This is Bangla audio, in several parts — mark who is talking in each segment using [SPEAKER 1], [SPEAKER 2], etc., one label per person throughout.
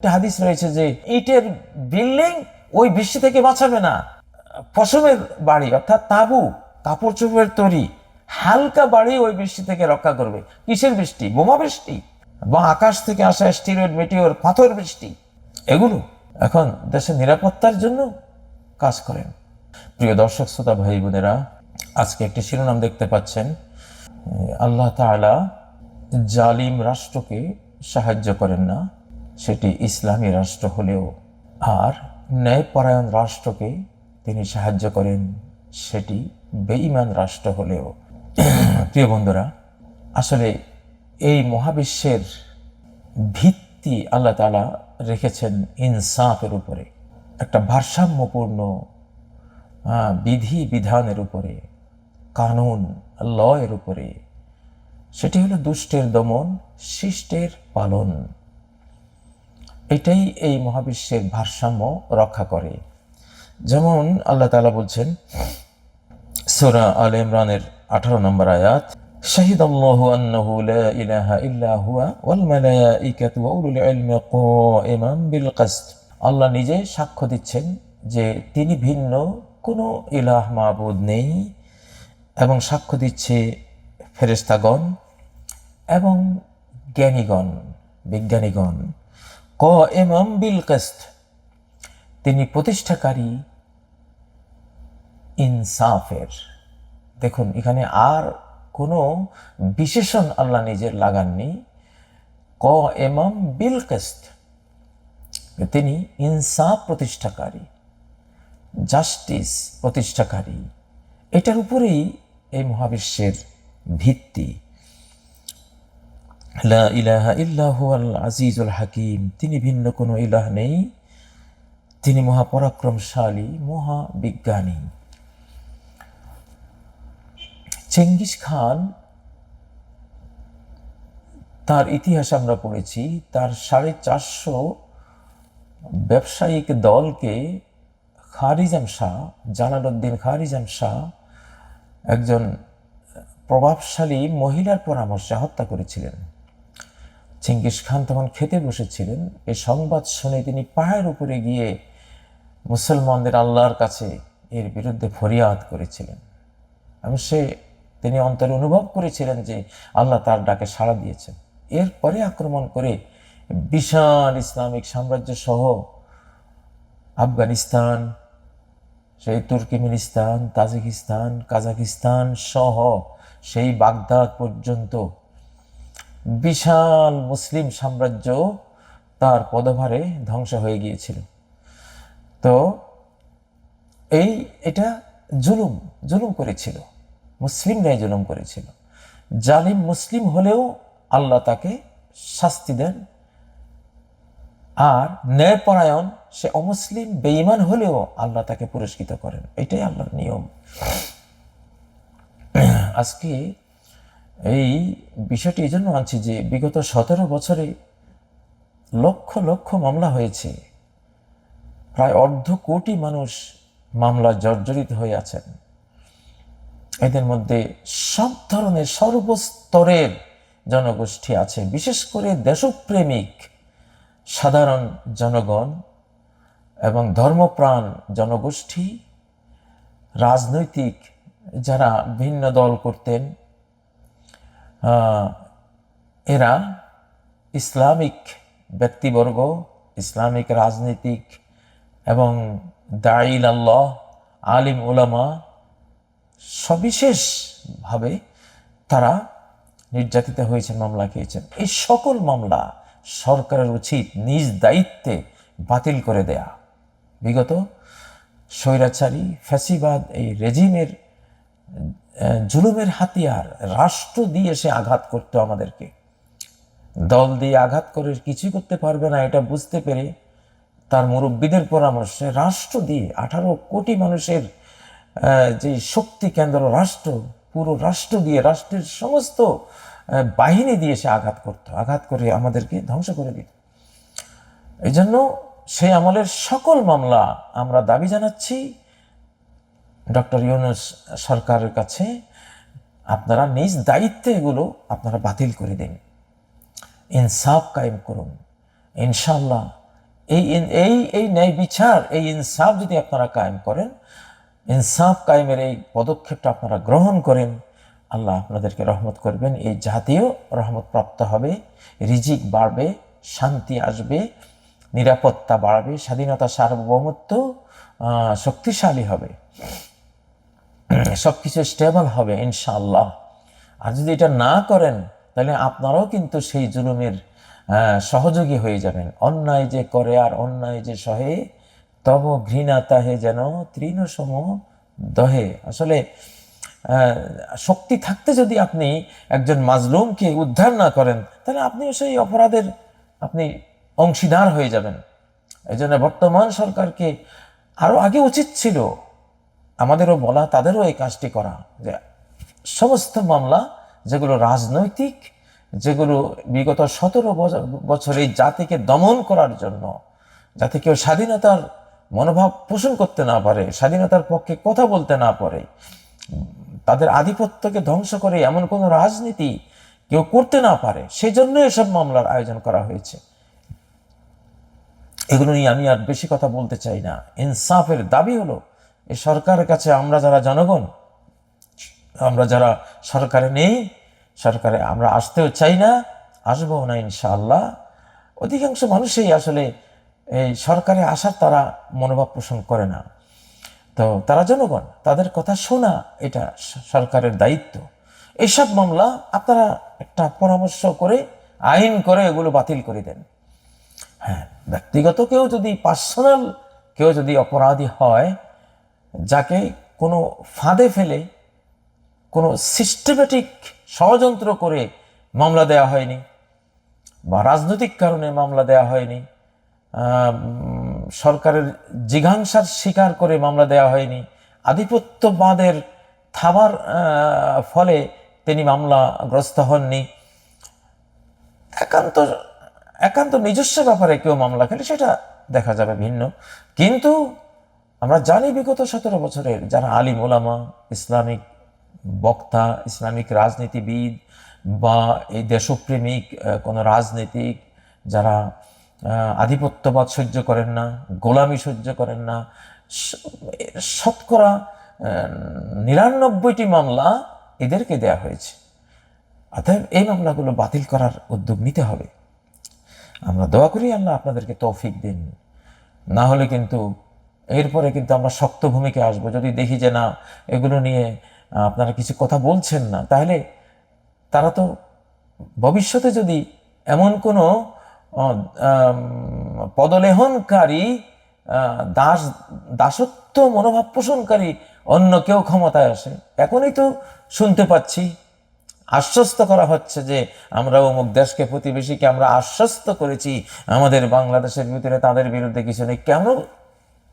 [SPEAKER 1] একটা হাদিস রয়েছে যে ইটের বিল্ডিং ওই বৃষ্টি থেকে বাঁচাবে না। পশমের বাড়ি, অর্থাৎ তাবু, কাপড় চোপড়ের তৈরি। হালকা বাড়ি ওই বৃষ্টি থেকে রক্ষা করবে। কিসের বৃষ্টি? বোমা বৃষ্টি? বা আকাশ থেকে আসা স্টিরয়েড মেটিওর পাথর বৃষ্টি? এগুলো এখন দেশের নিরাপত্তার জন্য কাজ করেন। প্রিয় দর্শক, শ্রোতা ভাই বোনেরা, আজকে একটি শিরোনাম দেখতে পাচ্ছেন। আল্লাহ তাআলা জালিম রাষ্ট্রকে সাহায্য করেন না। সেটি ইসলামী রাষ্ট্র হলেও আর ন্যায়পরায়ণ রাষ্ট্রকে তিনি সাহায্য করেন, সেটি বেঈমান রাষ্ট্র হলেও। প্রিয় বন্ধুরা, আসলে এই মহাবিশ্বের ভিত্তি আল্লাহ তাআলা রেখেছেন ইনসাফের উপরে, একটা ভারসাম্যপূর্ণ বিধি বিধানের উপরে, কানুন ল এর উপরে। সেটি হলো দুষ্টের দমন, শিষ্টের পালন। এটাই এই মহাবিশ্বের ভারসাম্য রক্ষা করে। যেমন আল্লাহ তাআলা বলছেন, সোরা আল ইমরানের আঠারো নম্বর আয়াত লা ইলাহা ইল্লা হুয়া ওয়াল মালাইকাতু ওয়া উলুল ইলমি কাইমান বিল কিসত। আল্লাহ নিজে সাক্ষ্য দিচ্ছেন যে তিনি ভিন্ন, কোনো ইলাহ মাবুদ নেই এবং সাক্ষ্য দিচ্ছে ফেরেশতাগণ এবং জ্ঞানীগণ, বিজ্ঞানীগণ। ক এমাম বিল কিসত, তিনি প্রতিষ্ঠাকারী ইনসাফের। দেখুন, এখানে আর কোনো বিশেষণ আল্লাহ নিজের লাগাননি। ক এমাম বিল কিসত, তিনি ইনসাফ প্রতিষ্ঠাকারী, জাস্টিস প্রতিষ্ঠাকারী। এটার উপরেই এই মহাবিশ্বের ভিত্তি। লা ইলাহা ইল্লাহু আল আজিজুল হাকিম। তিনি ভিন্ন কোনো ইলাহ নেই। তিনি মহাপরাক্রমশালী, মহাবিজ্ঞানী। চেঙ্গিস খান, তার ইতিহাস আমরা পড়েছি। তার সাড়ে চারশো ব্যবসায়িক দলকে Khwarazm Shah, Jalaluddin Khwarazm Shah একজন প্রভাবশালী মহিলার পরামর্শে হত্যা করেছিলেন। চেঙ্গিস খান তখন খেতে বসেছিলেন। এই সংবাদ শুনে তিনি পায়ের উপরে গিয়ে মুসলমানদের আল্লাহর কাছে এর বিরুদ্ধে ফরিয়াদ করেছিলেন। এবং সে, তিনি অন্তরে অনুভব করেছিলেন যে আল্লাহ তার ডাকে সাড়া দিয়েছেন। এরপরে আক্রমণ করে বিশাল ইসলামিক সাম্রাজ্য সহ আফগানিস্তান সেই তুর্কিমিনিস্তান, তাজিকিস্তান, কাজাকিস্তান সহ সেই বাগদাদ পর্যন্ত বিশাল মুসলিম সাম্রাজ্য তার পদভারে ধ্বংস হয়ে গিয়েছিল। তো এই, এটা জুলুম জুলুম করেছিল। মুসলিম মুসলিমরাই জুলুম করেছিল। জালিম মুসলিম হলেও আল্লাহ তাকে শাস্তি দেন। আর ন্যায়পরায়ণ সে অমুসলিম, বেঈমান হলেও আল্লাহ তাকে পুরস্কৃত করেন। এটাই আল্লাহর নিয়ম। আজকে এই বিষয়টি এই জন্য আনছি যে বিগত সতেরো বছরে লক্ষ লক্ষ মামলা হয়েছে। প্রায় অর্ধ কোটি মানুষ মামলা জর্জরিত হয়ে আছেন। এদের মধ্যে সব ধরনের সর্বস্তরের জনগোষ্ঠী আছে, বিশেষ করে দেশপ্রেমিক, সাধারণ জনগণ এবং ধর্মপ্রাণ জনগোষ্ঠী, রাজনৈতিক যারা ভিন্ন দল করতেন এরা ইসলামিক ব্যক্তিবর্গ, ইসলামিক রাজনীতিক এবং দাইল আল্লাহ আলিম ওলামা সবিশেষভাবে তারা নির্যাতিত হয়েছেন, মামলা খেয়েছেন। এই সকল মামলা সরকারের উচিত নিজ দায়িত্বে বাতিল করে দেয়া। বিগত স্বৈরাচারী ফ্যাসিবাদ এই রেজিমের জুলুমের হাতিয়ার, রাষ্ট্র দিয়ে সে আঘাত করতো আমাদেরকে। দল দিয়ে আঘাত করে কিছুই করতে পারবে না, এটা বুঝতে পেরে তার মুরব্বীদের পরামর্শে রাষ্ট্র দিয়ে আঠারো কোটি মানুষের যে শক্তি কেন্দ্র রাষ্ট্র, পুরো রাষ্ট্র দিয়ে, রাষ্ট্রের সমস্ত বাহিনী দিয়ে সে আঘাত করত, আঘাত করে আমাদেরকে ধ্বংস করে দিত। এই জন্য সেই আমলের সকল মামলা আমরা দাবি জানাচ্ছি। ডক্টর ইউনুস সরকারের কাছে আপনারা নিজ দায়িত্বে এগুলো আপনারা বাতিল করে দিন। ইনসাফ কায়েম করুন। ইনশাল্লাহ এই এই এই ন্যায় বিচার, এই ইনসাফ যদি আপনারা কায়েম করেন, ইনসাফ কায়েমের এই পদক্ষেপটা আপনারা গ্রহণ করেন, আল্লাহ আপনাদেরকে রহমত করবেন। এই জাতীয় রহমত প্রাপ্ত হবে, রিজিক বাড়বে, শান্তি আসবে, নিরাপত্তা বাড়বে, স্বাধীনতা সার্বভৌমত্ব শক্তিশালী হবে। সব কিছু স্টেবল হবে, ইনশাআল্লাহ। আর যদি এটা না করেন, তাহলে আপনারাও কিন্তু সেই জুলুমের সহযোগী হয়ে যাবেন। অন্যায় যে করে আর অন্যায় যে সহে, তব ঘৃণা তাহে যেন তৃণসম দহে। আসলে শক্তি থাকতে যদি আপনি একজন মাজলুমকে উদ্ধার না করেন, তাহলে আপনিও সেই অপরাধের আপনি অংশীদার হয়ে যাবেন। এই জন্য বর্তমান সরকারকে আরও আগে উচিত ছিল আমাদেরও বলা, তাদেরও এই কাজটি করা যে সমস্ত মামলা যেগুলো রাজনৈতিক, যেগুলো বিগত সতেরো বছর এই জাতিকে দমন করার জন্য, যাতে কেউ স্বাধীনতার মনোভাব পোষণ করতে না পারে, স্বাধীনতার পক্ষে কথা বলতে না পারে, তাদের আধিপত্যকে ধ্বংস করে এমন কোনো রাজনীতি কেউ করতে না পারে সেই জন্য এসব মামলার আয়োজন করা হয়েছে। এগুলো নিয়ে আমি আর বেশি কথা বলতে চাই না। ইনসাফের দাবি হলো এই সরকারের কাছে আমরা যারা জনগণ, আমরা যারা সরকারে নেই, সরকারে আমরা আসতেও চাই না আসব না ইনশাআল্লাহ। অধিকাংশ মানুষই আসলে এই সরকারে আসার তারা মনোভাব পোষণ করে না। তো তারা জনগণ, তাদের কথা শোনা এটা সরকারের দায়িত্ব। এইসব মামলা আপনারা একটা পরামর্শ করে, আইন করে এগুলো বাতিল করে দেন। হ্যাঁ ব্যক্তিগত কেউ যদি পার্সোনাল, কেউ যদি অপরাধী হয় যাকে কোনো ফাঁদে ফেলে, কোনো সিস্টেমেটিক ষড়যন্ত্র করে মামলা দেওয়া হয়নি বা রাজনৈতিক কারণে মামলা দেওয়া হয়নি সরকারের জিঘাংসার শিকার করে মামলা দেওয়া হয়নি, আধিপত্যবাদের থাবার ফলে তিনি মামলাগ্রস্ত হননি। একান্ত একান্ত নিজস্ব ব্যাপারে কেউ মামলা খেলে সেটা দেখা যাবে ভিন্ন। কিন্তু আমরা জানি বিগত সতেরো বছরের যারা আলিম ওলামা, ইসলামিক বক্তা, ইসলামিক রাজনীতিবিদ বা এই দেশপ্রেমিক কোনো রাজনীতিক যারা আধিপত্যবাদ সহ্য করেন না, গোলামি সহ্য করেন না শতকরা নিরানব্বইটি মামলা এদেরকে দেয়া হয়েছে। অতএব এই মামলাগুলো বাতিল করার উদ্যোগ নিতে হবে। আমরা দোয়া করি আল্লাহ আপনাদেরকে তৌফিক দিন। না হলে কিন্তু এরপরে কিন্তু আমরা শক্ত ভূমিকে আসব। যদি দেখি যে না, এগুলো নিয়ে আপনারা কিছু কথা বলছেন না, তাহলে তারা তো ভবিষ্যতে যদি এমন কোনো পদলেহনকারী দাস, দাসত্ব মনোভাব পোষণকারী অন্য কেউ ক্ষমতায় আসে, এখনই তো শুনতে পাচ্ছি, আশ্বস্ত করা হচ্ছে যে আমরা অমুক দেশকে, প্রতিবেশীকে আমরা আশ্বস্ত করেছি, আমাদের বাংলাদেশের ভিতরে তাদের বিরুদ্ধে কিছু নেই। কেন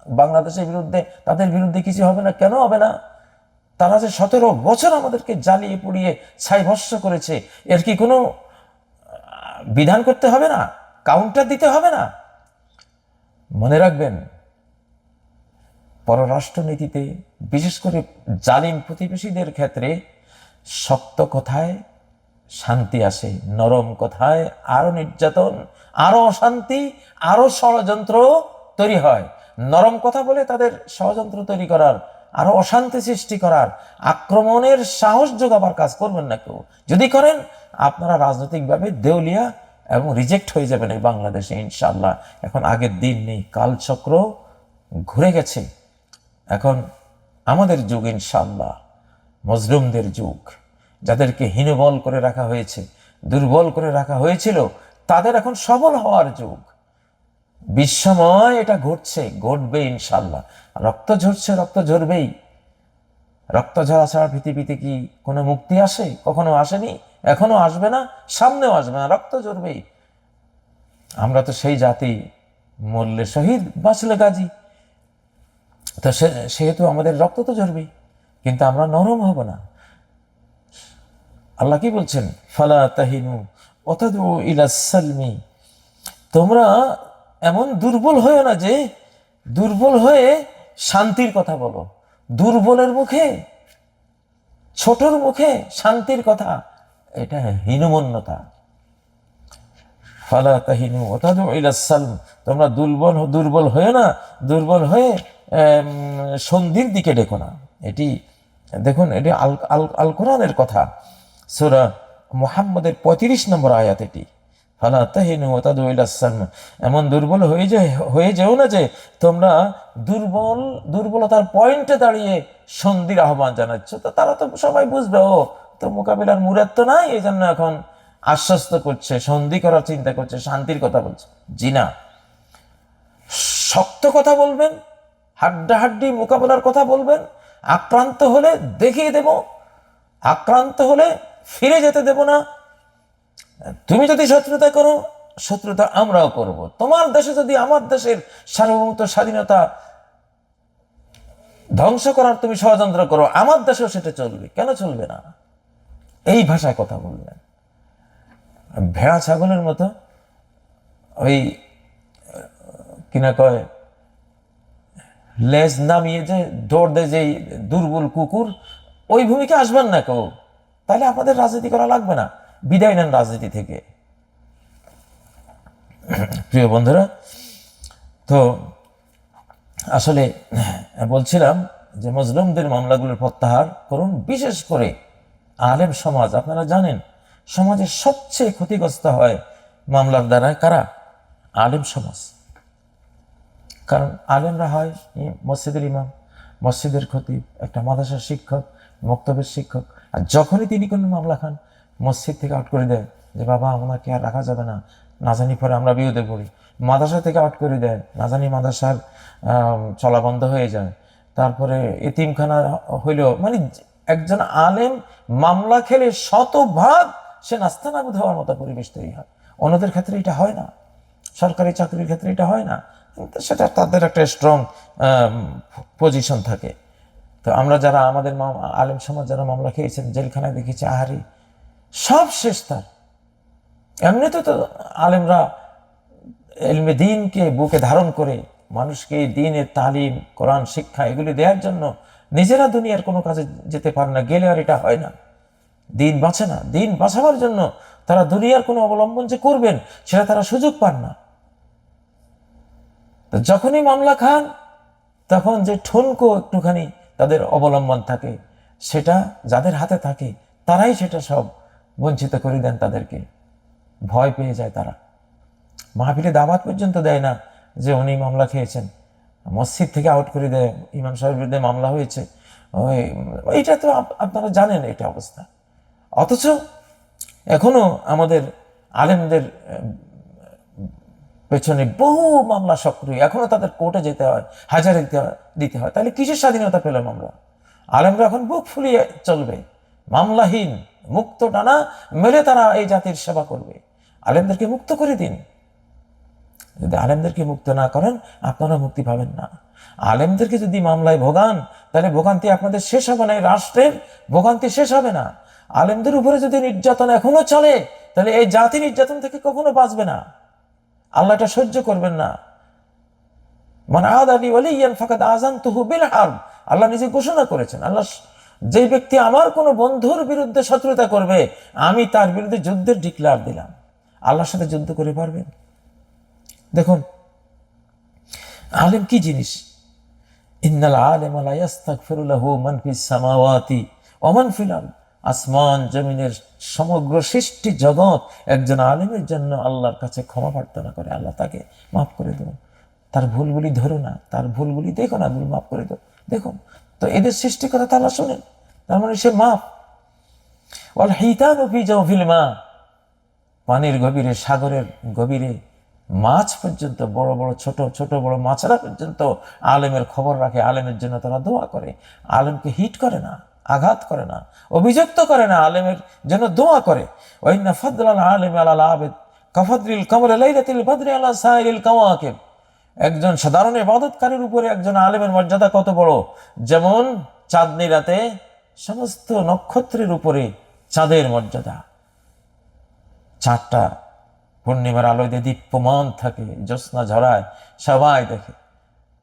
[SPEAKER 1] বাংলাদেশের বিরুদ্ধে, তাদের বিরুদ্ধে কিছু হবে না? কেন হবে না? তারা যে সতেরো বছর আমাদেরকে জ্বালিয়ে পুড়িয়ে ছাই ভস্য করেছে, এর কি কোনো বিধান করতে হবে না? কাউন্টার দিতে হবে না? মনে রাখবেন, পররাষ্ট্রনীতিতে, বিশেষ করে জালিম প্রতিবেশীদের ক্ষেত্রে, শক্ত কথায় শান্তি আসে, নরম কথায় আরও নির্যাতন, আরও অশান্তি, আরও ষড়যন্ত্র তৈরি হয়। নরম কথা বলে তাদের ষড়যন্ত্র তৈরি করার, আরও অশান্তি সৃষ্টি করার, আক্রমণের সাহস যোগাবার কাজ করবেন না কেউ। যদি করেন, আপনারা রাজনৈতিকভাবে দেউলিয়া এবং রিজেক্ট হয়ে যাবেন এই বাংলাদেশে ইনশাল্লাহ এখন আগের দিন নেই, কালচক্র ঘুরে গেছে। এখন আমাদের যুগ ইনশাল্লাহ মজলুমদের যুগ। যাদেরকে হীনবল করে রাখা হয়েছে, দুর্বল করে রাখা হয়েছিল, তাদের এখন সবল হওয়ার যুগ। বিশ্বময় এটা ঘটছে, ঘটবে ইনশাল্লাহ রক্ত ঝরছে, রক্ত ঝরবেই। রক্ত ঝরা ছাড়া পৃথিবীতে কি কোনো মুক্তি আসে? কখনো আসেনি? এখনও আসবে না, সামনেও আসবে না, রক্ত ঝরবেই। আমরা তো সেই জাতি মরলে শহীদ, বাঁচলে গাজী। তো সেহেতু আমাদের রক্ত তো ঝরবেই, কিন্তু আমরা নরম হব না। আল্লাহ কি বলছেন? ফালা তাহিনু অতদু ইলা সালমি। তোমরা এমন দুর্বল হয়েও না যে দুর্বল হয়ে শান্তির কথা বলো। দুর্বলের মুখে, ছোটর মুখে শান্তির কথা, এটা হীনমন্যতা। ফালা তাহিনু ওতাদু ইলাসালম তোমরা দুর্বল দুর্বল হয়ে না, দুর্বল হয়ে সন্ধির দিকে ডেকো না। এটি, দেখুন, এটি আল আল আল, কোরআনের কথা। সুরা মোহাম্মদের পঁয়ত্রিশ নম্বর আয়াত এটি। ফালা তাহিনু ওতাদু ইলাসালম এমন দুর্বল হয়ে যায়, হয়ে যেও না যে তোমরা দুর্বল, দুর্বলতার পয়েন্টে দাঁড়িয়ে সন্ধির আহ্বান জানাচ্ছ। তো তারা তো সবাই বুঝবে, ও তো মোকাবিলার মুরাদ তো নাই এই জন্য এখন আশ্বস্ত করছে, সন্ধি করার চিন্তা করছে, শান্তির কথা বলছে। জি না। শক্ত কথা বলবেন, হাড্ডাহাড্ডি মোকাবেলার কথা বলবেন, আক্রান্ত হলে দেখিয়ে দেব, আক্রান্ত হলে ফিরে যেতে দেব না তুমি যদি শত্রুতা করো, শত্রুতা আমরাও করব। তোমার দেশে যদি আমার দেশের সার্বভৌমত্ব, স্বাধীনতা ধ্বংস করার তুমি ষড়যন্ত্র করো, আমার দেশেও সেটা চলবে। কেন চলবে না? এই ভাষায় কথা বলবেন। ভেড়া, ছাগলের মতো ওই কিনা কয়, লেজ নামিয়ে যে, দৌড় দেয় যে দুর্বল কুকুর, ওই ভূমিকা আসবেন না কেউ। তাহলে আপনাদের রাজনীতি করা লাগবে না। বিদায় নেন রাজনীতি থেকে। প্রিয় বন্ধুরা, তো আসলে বলছিলাম যে মজলুমদের মামলাগুলোর প্রত্যাহার করুন, বিশেষ করে আলেম সমাজ। আপনারা জানেন, সমাজের সবচেয়ে ক্ষতিগ্রস্ত হয় মামলার দ্বারা কারা? আলেম সমাজ। কারণ আলেমরা হয় মসজিদের ইমাম, মসজিদের ক্ষতি একটা মাদ্রাসার শিক্ষক, মক্তবের শিক্ষক। আর যখনই তিনি কোনো মামলা খান মসজিদ থেকে আউট করে দেয় যে, বাবা, ওনাকে আর রাখা যাবে না। না জানি পরে আমরা বিরোধে পড়ি। মাদ্রাসা থেকে আউট করে দেয়। না জানি মাদ্রাসার চলা বন্ধ হয়ে যায়। তারপরে এতিমখানা হইলেও মানে একজন আলেম মামলা খেলে শতভাগ সে নাস্তানাবুদ হওয়ার মতো পরিবেশ তৈরি হয়। অন্যদের ক্ষেত্রে এটা হয় না। সরকারি চাকরির ক্ষেত্রে এটা হয় না। সেটা তাদের একটা স্ট্রং পজিশন থাকে। তো আমরা যারা আমাদের আলেম সমাজ যারা মামলা খেয়েছেন, জেলখানায় দেখেছি, আহারি সব শেষ তার। এমনিতে তো আলেমরা এলমে দিনকে বুকে ধারণ করে মানুষকে দিনের তালিম, কোরআন, শিক্ষা এগুলি দেওয়ার জন্য নিজেরা দুনিয়ার কোনো কাজে যেতে পারে না, গেলে আর এটা হয় না। দিন বাঁচে না। দিন বাঁচাবার জন্য তারা দুনিয়ার কোনো অবলম্বন যে করবেন, সেটা তারা সুযোগ পান না। যখনই মামলা খান, তখন যে ঠুনকো একটুখানি তাদের অবলম্বন থাকে, সেটা যাদের হাতে থাকে, তারাই সেটা সব বঞ্চিত করে দেন তাদেরকে। ভয় পেয়ে যায় তারা। মাহফিলে দাবাত পর্যন্ত দেয় না যে উনি মামলা খেয়েছেন। মসজিদ থেকে আউট করে দেয়। ইমাম সাহেবের বিরুদ্ধে মামলা হয়েছে। ওই, এইটা তো আপ- আপনারা জানেন এটা অবস্থা। অথচ এখনও আমাদের আলেমদের পেছনে বহু মামলা সক্রিয়। এখনও তাদের কোর্টে যেতে হয়, হাজারে দিতে হয় তাহলে কিসের স্বাধীনতা পেলাম আমরা আলেমরা এখন বুক ফুলিয়ে চলবে। মামলাহীন, মুক্ত টানা মেলে তারা এই জাতির সেবা করবে। আলেমদেরকে মুক্ত করে দিন। যদি আলেমদেরকে মুক্ত না করেন, আপনারা মুক্তি পাবেন না। আলেমদেরকে যদি মামলায় ভোগান, তাহলে ভোগান্তি আপনাদের শেষ হবে না। এই রাষ্ট্রের ভোগান্তি শেষ হবে না। আলেমদের উপরে যদি নির্যাতন এখনও চলে, তাহলে এই জাতি নির্যাতন থেকে কখনো বাঁচবে না। আল্লাহ এটা সহ্য করবেন না। মানে আদ আলী ওয়ালিয়ান ফাকাদ আজান তুহু বিল আল্লাহ নিজে ঘোষণা করেছেন। আল্লাহ যে ব্যক্তি আমার কোনো বন্ধুর বিরুদ্ধে শত্রুতা করবে, আমি তার বিরুদ্ধে যুদ্ধের ডিক্লার দিলাম। আল্লাহর সাথে যুদ্ধ করে পারবেন? দেখুন, আলেম কি জিনিস? মান মান আসমান, জমিনের সমগ্র সৃষ্টি জগৎ একজন আলেমের জন্য আল্লাহর কাছে ক্ষমা প্রার্থনা করে। আল্লাহ তাকে মাফ করে দেবো তার ভুলগুলি ধরো না, তার ভুলগুলি দেখো না, ভুল মাফ করে দাও। দেখুন তো এদের সৃষ্টি কথা তো আল্লাহ শোনেন। তার মানে সে মাপ ওয়াল হিতানু মা। পানির গভীরে, সাগরের গভীরে, মাছ পর্যন্ত, বড় বড়, ছোট ছোট বড় মাছরা পর্যন্ত আলেমের খবর রাখে। আলেমের জন্য তারা দোয়া করে। আলেমকে হিট করে না, আঘাত করে না, অভিযুক্ত করে না, আলেমের জন্য দোয়া করে। ওইনা ফদলাল আলেম আলাল আবেদ। কাফদ্রিল কমর লাইলাতিল বদরি আলা সাইরিল কাওয়াকিব। একজন সাধারণ ইবাদতকারীর উপরে একজন আলেমের মর্যাদা কত বড়? যেমন চাঁদনি রাতে সমস্ত নক্ষত্রের উপরে চাঁদের মর্যাদা। চারটা পূর্ণিমার আলোয় দীপ্যমান থাকে, জ্যোৎস্না ঝরায়, সবাই দেখে।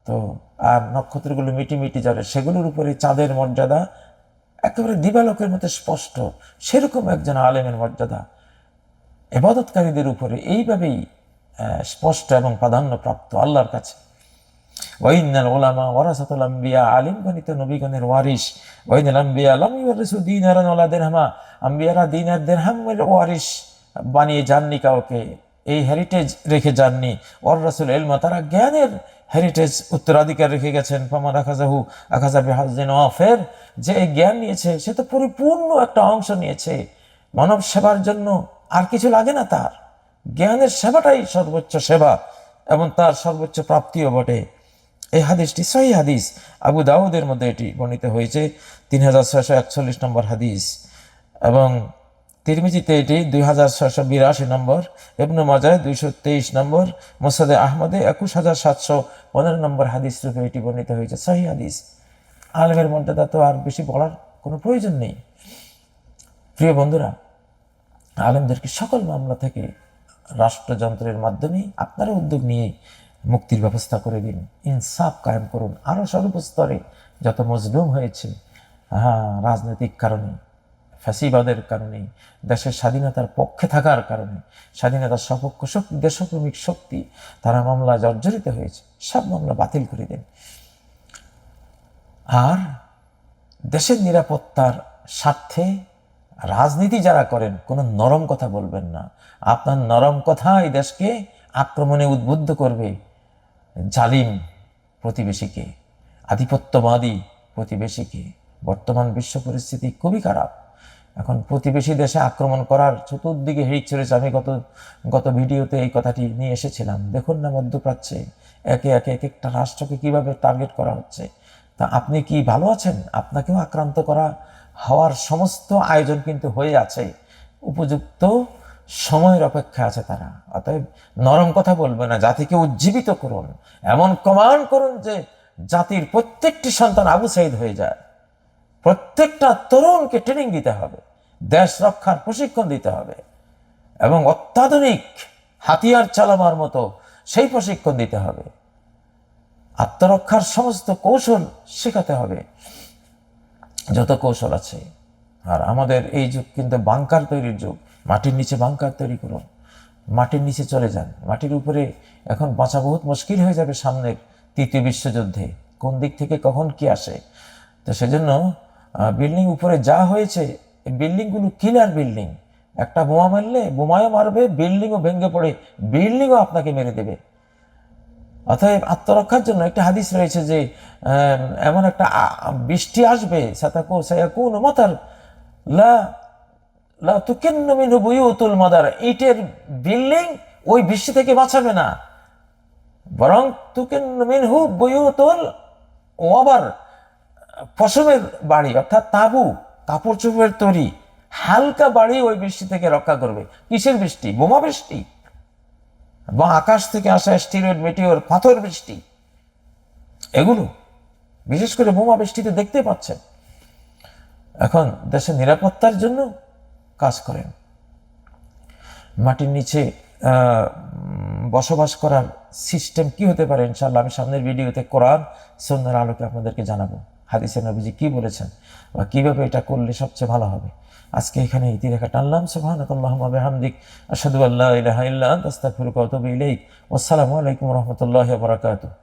[SPEAKER 1] তো আর নক্ষত্রগুলো মিটি মিটি ঝরে, সেগুলোর উপরে চাঁদের মর্যাদা একেবারে দিবালোকের মতো স্পষ্ট, সেরকম একজন আলেমের মর্যাদা। এবাদতকারীদের উপরে এইভাবেই স্পষ্ট এবং প্রাধান্যপ্রাপ্ত আল্লাহর কাছে। ওয়াইনাল ওলামা ওয়ারাসাতুল আম্বিয়া, আলিম গণিত নবীগণের ওয়ারিস ওয়াইনাল আম্বিয়া, লাম ইউরিসু দিনারান ওয়ালা দিরহামা। আম্বিয়ারা দিনার দিরহামের ওয়ারিস বানিয়ে যাননি কাউকে, এই হেরিটেজ রেখে যাননি ওর রাসুল এলমা তারা জ্ঞানের হেরিটেজ উত্তরাধিকার রেখে গেছেন। পামান আখাজাহু আখাজাবি হাজিন ওয়াফের, যে এই জ্ঞান নিয়েছে, সে তো পরিপূর্ণ একটা অংশ নিয়েছে। মানব সেবার জন্য আর কিছু লাগে না তার। জ্ঞানের সেবাটাই সর্বোচ্চ সেবা এবং তার সর্বোচ্চ প্রাপ্তিও বটে। এই হাদিসটি সহি হাদিস। আবু দাউদের মধ্যে এটি বর্ণিত হয়েছে। তিন হাজার একচল্লিশ নম্বর হাদিস এবং তিরমিজিতে এটি দুই হাজার বিরাশি নম্বর, ইবনু মাজায় দুইশো তেইশ নম্বর, মোসাদে আহমদে একুশ হাজার সাতশো পনেরো নম্বর হাদিস রূপে এটি বর্ণিত হয়েছে। সহি হাদিস। আলমের মর্যাদা তো আর বেশি বলার কোনো প্রয়োজন নেই। প্রিয় বন্ধুরা, আলেমদেরকে সকল মামলা থেকে রাষ্ট্রযন্ত্রের মাধ্যমে আপনারা উদ্যোগ নিয়ে মুক্তির ব্যবস্থা করে দিন। ইনসাফ কায়েম করুন। আরও সর্বস্তরে যত মজলুম হয়েছে হ্যাঁ রাজনৈতিক কারণে, ফ্যাসিবাদের কারণে, দেশের স্বাধীনতার পক্ষে থাকার কারণে স্বাধীনতার সপক্ষ শক্তি, দেশপ্রেমিক শক্তি, তারা মামলা জর্জরিত হয়েছে, সব মামলা বাতিল করে দেন। আর দেশের নিরাপত্তার স্বার্থে রাজনীতি যারা করেন, কোনো নরম কথা বলবেন না। আপনার নরম কথা এই দেশকে আক্রমণে উদ্বুদ্ধ করবে জালিম প্রতিবেশীকে, আধিপত্যবাদী প্রতিবেশীকে। বর্তমান বিশ্ব পরিস্থিতি খুবই খারাপ। এখন প্রতিবেশী দেশে আক্রমণ করার চতুর্দিকে হিড়িক চলেছে আমি গত গত ভিডিওতে এই কথাটি নিয়ে এসেছিলাম। দেখুন না মধ্যপ্রাচ্যে একে একে, এক একটা রাষ্ট্রকে কীভাবে টার্গেট করা হচ্ছে। তা আপনি কি ভালো আছেন? আপনাকেও আক্রান্ত করা হওয়ার সমস্ত আয়োজন কিন্তু হয়ে আছে। উপযুক্ত সময়ের অপেক্ষা আছে তারা। অতএব নরম কথা বলবে না, জাতিকে উজ্জীবিত করুন। এমন কমান্ড করুন যে জাতির প্রত্যেকটি সন্তান আবু সাইদ হয়ে যায়। প্রত্যেকটা তরুণকে ট্রেনিং দিতে হবে, দেশ রক্ষার প্রশিক্ষণ দিতে হবে এবং অত্যাধুনিক হাতিয়ার চালাবার মতো সেই প্রশিক্ষণ দিতে হবে। আত্মরক্ষার সমস্ত কৌশল শেখাতে হবে। যত কৌশল আছে। আর আমাদের এই যুগ কিন্তু বাংকার তৈরির যুগ। মাটির নিচে বাংকার তৈরি করুন। মাটির নিচে চলে যান। মাটির উপরে এখন বাঁচা বহুত মুশকিল হয়ে যাবে সামনের তৃতীয় বিশ্বযুদ্ধে। কোন দিক থেকে কখন কি আসে? তো সেজন্য বিল্ডিং উপরে যা হয়েছে বিল্ডিংগুলো কিনার বিল্ডিং। একটা বোমা মারলে বোমায়ও মারবে, বিল্ডিংও ভেঙে পড়ে, বিল্ডিংও আপনাকে মেরে দেবে। অতএব আত্মরক্ষার জন্য একটা হাদিস রয়েছে যে এমন একটা বৃষ্টি আসবে, সাতাকু সায়াকুন মাতার লা লা তুকিন্নু মিনহু বুয়ুতুল মাদার। ইটের বিল্ডিং ওই বৃষ্টি থেকে বাঁচাবে না। বরং তুকিন্নু মিনহু বুয়ুতুল ওয়াবার, পশমের বাড়ি, অর্থাৎ তাবু, কাপড় চোপড়ের তৈরি, হালকা বাড়ি ওই বৃষ্টি থেকে রক্ষা করবে। কিসের বৃষ্টি? বোমা বৃষ্টি। বা আকাশ থেকে আসা স্টিরয়েড মেটিওর পাথর বৃষ্টি, এগুলো বিশেষ করে বোমা বৃষ্টিতে দেখতে পাচ্ছেন। এখন দেশের নিরাপত্তার জন্য কাজ করেন। মাটির নিচে বসবাস করার সিস্টেম কি হতে পারে ইনশাল্লাহ আমি সামনের ভিডিওতে কোরআন সন্ন্যার আলোকে আপনাদেরকে জানাব। হাদিসে নবীজি কি বলেছেন বা কীভাবে এটা করলে সবচেয়ে ভালো হবে? আজকে এখানে ইতি রেখা টানলাম সুবহানাকাল্লাহুম্মা আসাদু আল্লাহ আল্লা ইলাহা আনতা, আস্তাগফিরুকা ওয়া ইলাইক আলাইকুম রাহমাতুল্লাহি বারাকাতুহু।